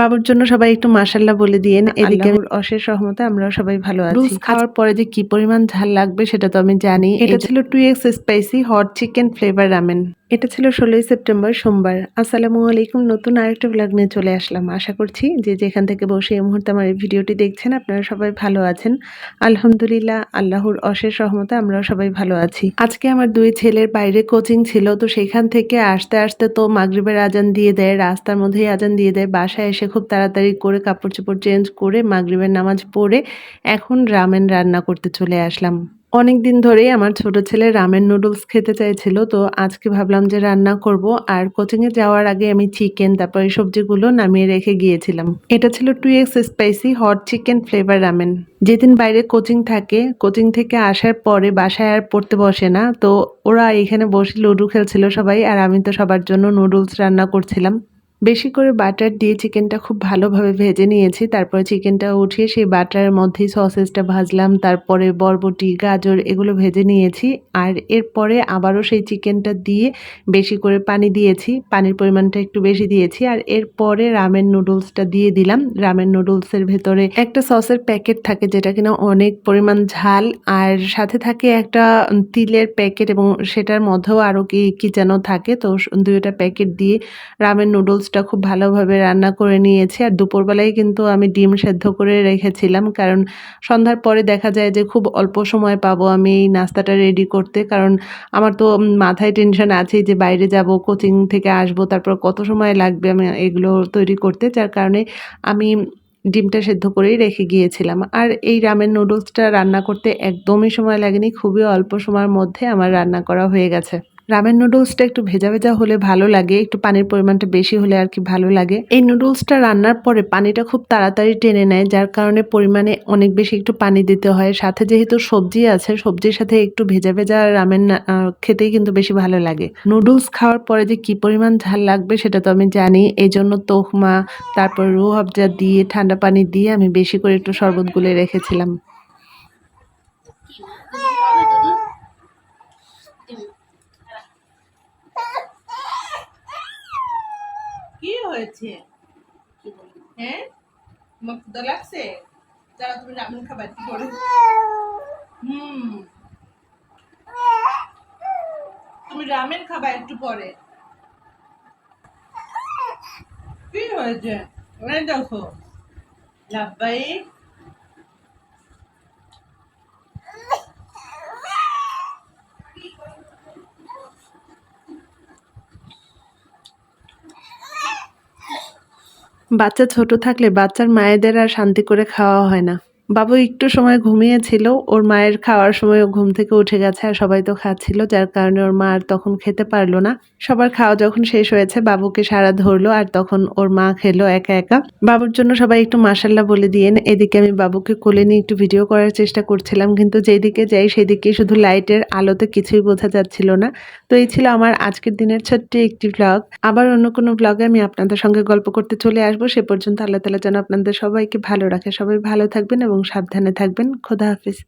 বাবুর জন্য সবাই একটু মাশাল্লাহ বলে দিয়েন। এদিকে অশেষ সহমতে আমরা সবাই ভালো আছি। রুস খাওয়ার পরে যে কি পরিমাণ ঝাল লাগবে সেটা তো আমি জানি। এটা ছিল two X spicy hot chicken flavour ramen এটা ছিল ষোলোই সেপ্টেম্বর সোমবার। আসসালামু আলাইকুম। নতুন আরেকটা ব্লগ নিয়ে চলে আসলাম। আশা করছি যে যেখান থেকে বসে এই মুহূর্তে আমার এই ভিডিওটি দেখছেন, আপনারা সবাই ভালো আছেন। আলহামদুলিল্লাহ, আল্লাহর অশেষ রহমতে আমরাও সবাই ভালো আছি। আজকে আমার দুই ছেলের বাইরে কোচিং ছিল, তো সেখান থেকে আসতে আসতে তো মাগরিবের আজান দিয়ে দেয়, রাস্তার মধ্যেই আজান দিয়ে দেয়। বাসায় এসে খুব তাড়াতাড়ি করে কাপড় চোপড় চেঞ্জ করে মাগরিবের নামাজ পড়ে এখন রামেন রান্না করতে চলে আসলাম। অনেক দিন ধরেই আমার ছোট ছেলে রামেন নুডলস খেতে চাইছিল, তো আজকে ভাবলাম যে রান্না করব। আর কোচিংয়ে যাওয়ার আগে আমি চিকেন তারপর এই সবজিগুলো নামিয়ে রেখে গিয়েছিলাম। এটা ছিল two X spicy hot chicken flavour ramen যেদিন বাইরে কোচিং থাকে কোচিং থেকে আসার পরে বাসায় আর পড়তে বসে না, তো ওরা এখানে বসে লুডু খেলছিল সবাই, আর আমি তো সবার জন্য নুডলস রান্না করছিলাম। বেশি করে বাটার দিয়ে চিকেনটা খুব ভালোভাবে ভেজে নিয়েছি। তারপরে চিকেনটা উঠিয়ে সেই বাটারের মধ্যেই সসেসটা ভাজলাম। তারপরে বরবটি, গাজর এগুলো ভেজে নিয়েছি। আর এরপরে আবারও সেই চিকেনটা দিয়ে বেশি করে পানি দিয়েছি। পানির পরিমাণটা একটু বেশি দিয়েছি। আর এরপরে রামেন নুডলসটা দিয়ে দিলাম। রামেন নুডলসের ভেতরে একটা সসের প্যাকেট থাকে যেটা কিনা অনেক পরিমাণ ঝাল। আর সাথে থাকে একটা তিলের প্যাকেট এবং সেটার মধ্যেও আরও কি কি যেন থাকে। তো দুইটা প্যাকেট দিয়ে রামেন নুডলসটা খুব ভালোভাবে রান্না করে নিয়েছি। আর দুপুরবেলায় কিন্তু আমি ডিম সেদ্ধ করে রেখেছিলাম। কারণ সন্ধ্যার পরে দেখা যায় যে খুব অল্প সময় পাবো আমি এই নাস্তাটা রেডি করতে। কারণ আমার তো মাথায় টেনশন আছেই যে বাইরে যাব, কোচিং থেকে আসব, তারপর কত সময় লাগবে আমি এগুলো তৈরি করতে। যার কারণে আমি ডিমটা সেদ্ধ করেই রেখে গিয়েছিলাম। আর এই রামেন নুডলসটা রান্না করতে একদমই সময় লাগেনি, খুবই অল্প সময়ের মধ্যে আমার রান্না করা হয়ে গেছে। রামেন নুডলসটা একটু ভেজা ভেজা হলে ভালো লাগে, একটু পানির পরিমাণটা বেশি হলে আর কি ভালো লাগে। এই নুডলসটা রান্নার পরে পানিটা খুব তাড়াতাড়ি টেনে নেয়, যার কারণে পরিমাণে অনেক বেশি একটু পানি দিতে হয়। সাথে যেহেতু সবজি আছে, সবজির সাথে একটু ভেজা ভেজা রামেন খেতেই কিন্তু বেশি ভালো লাগে। নুডলস খাওয়ার পরে যে কি পরিমাণ ঝাল লাগবে সেটা তো আমি জানি। এই জন্য তোখমা তারপর রুহ আফজা দিয়ে, ঠান্ডা পানি দিয়ে আমি বেশি করে একটু শরবত গুলে রেখেছিলাম কি হয়েছে? হ্যাঁ? তোমার ক্ষুদা লাগছে? যারা তুমি রামের খাবার কি করে হুম। তুমি রামেন খাবা একটু পরে। কি হয়েছে? দেখো। লাভবাই বাচ্চা ছোট থাকলে বাচ্চার মায়েদের আর শান্তি করে খাওয়া হয় না। বাবু একটু সময় ঘুমিয়েছিল, ওর মায়ের খাওয়ার সময় ও ঘুম থেকে উঠে গেছে আর সবাই তো খাচ্ছিল, যার কারণে ওর মা আর তখন খেতে পারল না। সবার খাওয়া যখন শেষ হয়েছে, বাবুকে সারা ধরলো আর তখন ওর মা খেলো একা একা। বাবুর জন্য সবাই একটু মাসাল্লাহ বলে দিয়েন এদিকে আমি বাবুকে কোলে নিয়ে একটু ভিডিও করার চেষ্টা করছিলাম, কিন্তু যেদিকে যাই সেদিকে শুধু লাইটের আলোতে কিছুই বোঝা যাচ্ছিল না। তো এই ছিল আমার আজকের দিনের ছোট্ট একটি ব্লগ আবার অন্য কোনো ব্লগে আমি আপনাদের সঙ্গে গল্প করতে চলে আসব। সে পর্যন্ত আল্লাহ তালা যেন আপনাদের সবাইকে ভালো রাখে। সবাই ভালো থাকবেন এবং সাবধানে থাকবেন খোদা হাফিজ